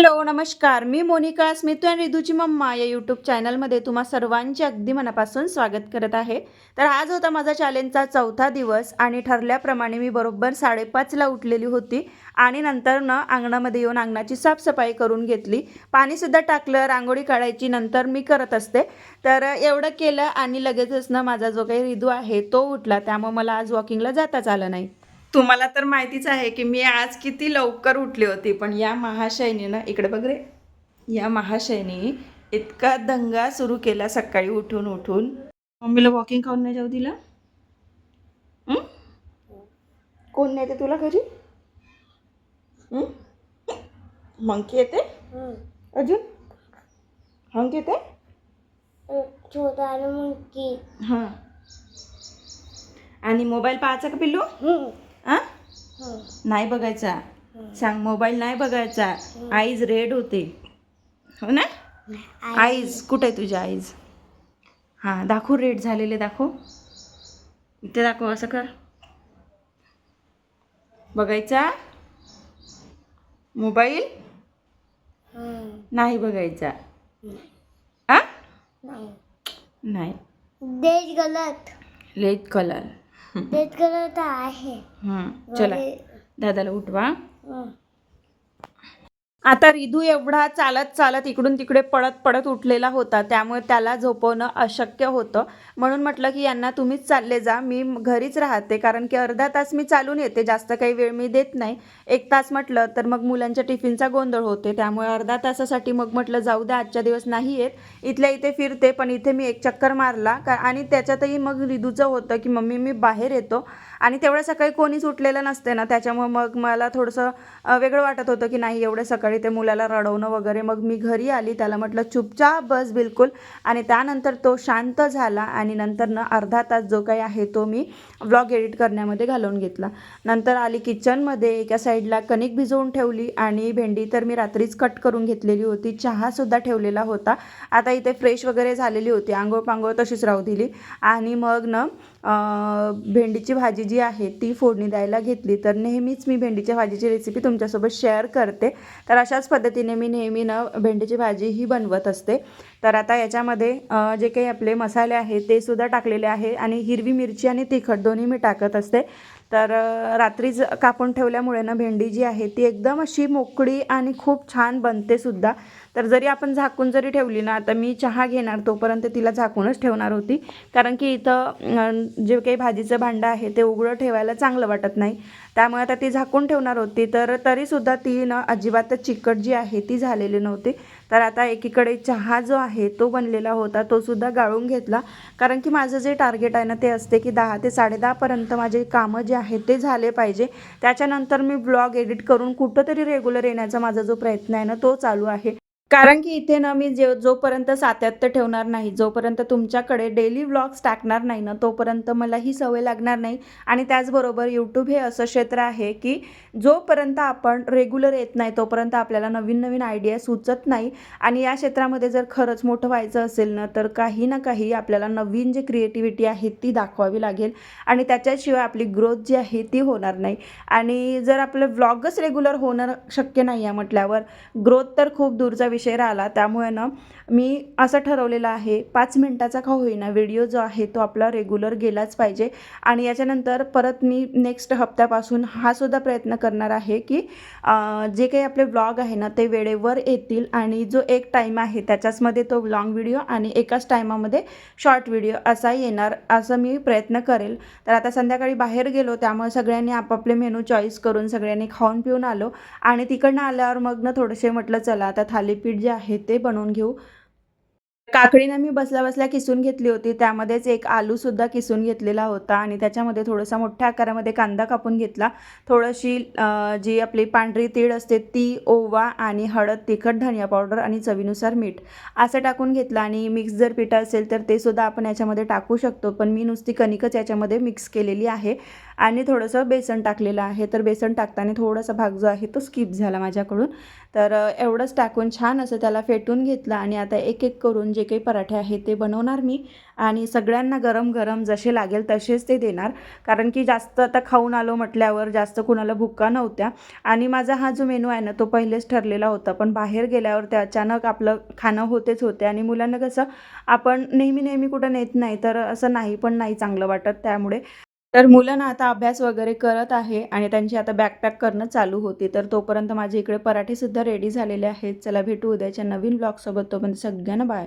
Hello नमस्कार. मी Monika Smitu and रिदूची मम्मा या यूट्यूब चॅनलमध्ये तुम्हा सर्वांचे अगदी मनापासून स्वागत करत आहे. तर आज होता माझा चॅलेंजचा चौथा दिवस आणि ठरल्याप्रमाणे मी बरोबर साडेपाचला उठलेली होती आणि नंतर न अंगणामध्ये येऊन अंगणाची साफसफाई करून घेतली. पाणीसुद्धा टाकलं रांगोळी काढायची नंतर मी करत असते. तर एवढं केलं आणि लगेचच ना माझा जो काही रिदू आहे तो उठला. त्यामुळे मला आज वॉकिंगला जाताच आलं नाही. तुम्हाला तर माहितीच आहे की मी आज किती लवकर उठली होती पण या महाशयनीनं इकडे बघ रे या महाशयनी इतका दंगा सुरू केला सकाळी उठून उठून. मम्मीला वॉकिंग खाऊन नाही जाऊ दिला? कोण नेते तुला घरी? मंकी येते? अजून? हंक येते? छोटा मुंकी. हां. आणि मोबाईल पाहायचा का पिल्लू? नाही बघायचा. सांग मोबाईल नाही बघायचा. आईज रेड होते. हो ना? आईज कुठे आहे तुझ्या आईज हां दाखव रेड झालेले दाखव. इथे दाखव असं कर. बघायचा? मोबाईल नाही बघायचा. आ नाही. देश गलत. लेट कलर देश गलत आहे. हां चला. दादाला उठवा. आता रिधू एवढा चालत चालत इकडून तिकडे पडत पडत उठलेला होता त्यामुळे त्याला झोपवणं अशक्य होतं. म्हणून म्हटलं की यांना तुम्हीच चालले जा मी घरीच राहते कारण की अर्धा तास मी चालून येते जास्त काही वेळ मी देत नाही. एक तास म्हटलं तर मग मुलांच्या टिफिनचा गोंधळ होते त्यामुळे अर्धा तासासाठी मग म्हटलं जाऊ द्या आजच्या दिवस नाही येत इथल्या इथे फिरते पण इथे मी एक चक्कर मारला. का आणि त्याच्यातही मग रिधूचं होतं की मम्मी मी बाहेर येतो. आणि तेवढ्या सकाळी कोणीच उठलेलं नसते ना त्याच्यामुळे मग मला थोडंसं वेगळं वाटत होतं की नाही एवढ्या सकाळी ते मुलाला रडवणं वगैरे. मग मी घरी आली त्याला म्हटलं चुपचाप बस बिलकुल. आणि त्यानंतर तो शांत झाला आणि नंतर ना अर्धा तास जो काही आहे तो मी व्लॉग एडिट करण्यामध्ये घालवून घेतला. नंतर आली किचनमध्ये एका साईडला कणिक भिजवून ठेवली आणि भेंडी तर मी रात्रीच कट करून घेतलेली होती. चहासुद्धा ठेवलेला होता. आता इथे फ्रेश वगैरे झालेली होती. आंघोळ पांघोळ तशीच राहू दिली. आणि मग ना भेंडीची भाजी जी आहे ती फोडणी द्यायला घेतली. तर नेहमीच मी भेंडीच्या भाजीची रेसिपी तुमच्यासोबत शेअर करते. तर अशाच पद्धतीने मी नेहमी ना भेंडीची भाजी ही बनवत असते. तर आता याच्यामध्ये जे काही आपले मसाले आहेत ते सुद्धा टाकलेले आहे आणि हिरवी मिरची आणि तिखट दोन्ही मी टाकत असते. तर अं, रात्रीच कापून ठेवल्यामुळे ना भेंडी जी आहे ती एकदम अशी मोकळी आणि खूप छान बनते सुद्धा. तर जरी आपण झाकून जरी ठेवली ना आता मी चहा घेणार तोपर्यंत तिला झाकूनच ठेवणार होती. कारण की इथं जे काही भाजीचं भांडं आहे ते उघडं ठेवायला चांगलं वाटत नाही. त्यामुळे आता ती झाकून ठेवणार होती. तर तरीसुद्धा ती ना अजिबातच चिकट जी आहे ती झालेली नव्हती. तर आता एकीकडे चहा जो आहे तो बनलेला होता तो सुद्धा गाळून घेतला. कारण की माझं जे टार्गेट आहे ना ते असते की दहा ते साडेदहापर्यंत माझे कामं जे आहेत ते झाले पाहिजे. त्याच्यानंतर मी ब्लॉग एडिट करून कुठंतरी रेग्युलर येण्याचा माझा जो प्रयत्न आहे ना तो चालू आहे. कारण की इथे ना मी जे जोपर्यंत सातत्य ठेवणार नाही जोपर्यंत तुमच्याकडे डेली व्लॉग्स टाकणार नाही ना तोपर्यंत मला ही सवय लागणार नाही. आणि त्याचबरोबर यूट्यूब हे असं क्षेत्र आहे की जोपर्यंत आपण रेग्युलर येत नाही तोपर्यंत आपल्याला नवीन नवीन आयडिया सुचत नाही. आणि या क्षेत्रामध्ये जर खरंच मोठं व्हायचं असेल ना तर काही ना काही आपल्याला नवीन जे क्रिएटिव्हिटी आहे ती दाखवावी लागेल. आणि त्याच्याशिवाय आपली ग्रोथ जी आहे ती होणार नाही. आणि जर आपलं व्लॉगच रेग्युलर होणं शक्य नाही आहे म्हटल्यावर ग्रोथ तर खूप दूरचा विषय राहिला त्यामुळे ना मी असं ठरवलेलं आहे पाच मिनटाचा का होईना व्हिडिओ जो आहे तो आपला रेग्युलर गेलाच पाहिजे. आणि याच्यानंतर परत मी नेक्स्ट हप्त्यापासून हा सुद्धा प्रयत्न करणार आहे की जे काही आपले ब्लॉग आहे ना ते वेळेवर येतील आणि जो एक टाईम आहे त्याच्याचमध्ये तो लॉंग व्हिडिओ आणि एकाच टायमामध्ये शॉर्ट व्हिडिओ असा येणार असं मी प्रयत्न करेल. तर आता संध्याकाळी बाहेर गेलो त्यामुळे सगळ्यांनी आपापले मेनू चॉईस करून सगळ्यांनी खाऊन पिऊन आलो. आणि तिकडनं आल्यावर मग ना थोडेसे म्हटलं चला आता थालीपीठ जे आहे ते बनवून घेऊ. काकडीनं मी बसल्या बसल्या किसून घेतली होती. त्यामध्येच एक आलूसुद्धा किसून घेतलेला होता आणि त्याच्यामध्ये थोडासा मोठ्या आकारामध्ये कांदा कापून घेतला. थोडीशी जी आपली पांढरी तीळ असते ती ओवा आणि हळद तिखट धनिया पावडर आणि चवीनुसार मीठ असं टाकून घेतलं आणि मिक्स जर पिठं असेल तर ते सुद्धा आपण याच्यामध्ये टाकू शकतो. पण मी नुसती कणिकच याच्यामध्ये मिक्स केलेली आहे आणि थोडंसं बेसन टाकलेलं आहे. तर बेसन टाकताना थोडासा भाग जो आहे तो स्किप झाला माझ्याकडून. तर एवढंच टाकून छान असं त्याला फेटून घेतलं आणि आता एक एक करून जे जे काही पराठे आहेत ते बनवणार मी. आणि सगळ्यांना गरम गरम जसे लागेल तसेच ते देणार. कारण की जास्त आता खाऊन आलो म्हटल्यावर जास्त कुणाला भुका नव्हत्या. आणि माझा हा जो मेनू आहे ना तो पहिलेच ठरलेला होता. पण बाहेर गेल्यावर ते अचानक आपलं खाणं होतेच होते. आणि मुलांना कसं आपण नेहमी नेहमी कुठं नेत नाही तर असं नाही पण नाही चांगलं वाटत त्यामुळे. तर मुलं ना आता अभ्यास वगैरे करत आहे आणि त्यांची आता बॅकपॅक करणं चालू होती. तर तोपर्यंत माझे इकडे पराठेसुद्धा रेडी झालेले आहेत. चला भेटू उद्याच्या नवीन ब्लॉगसोबत तोपर्यंत सगळ्यांना बाय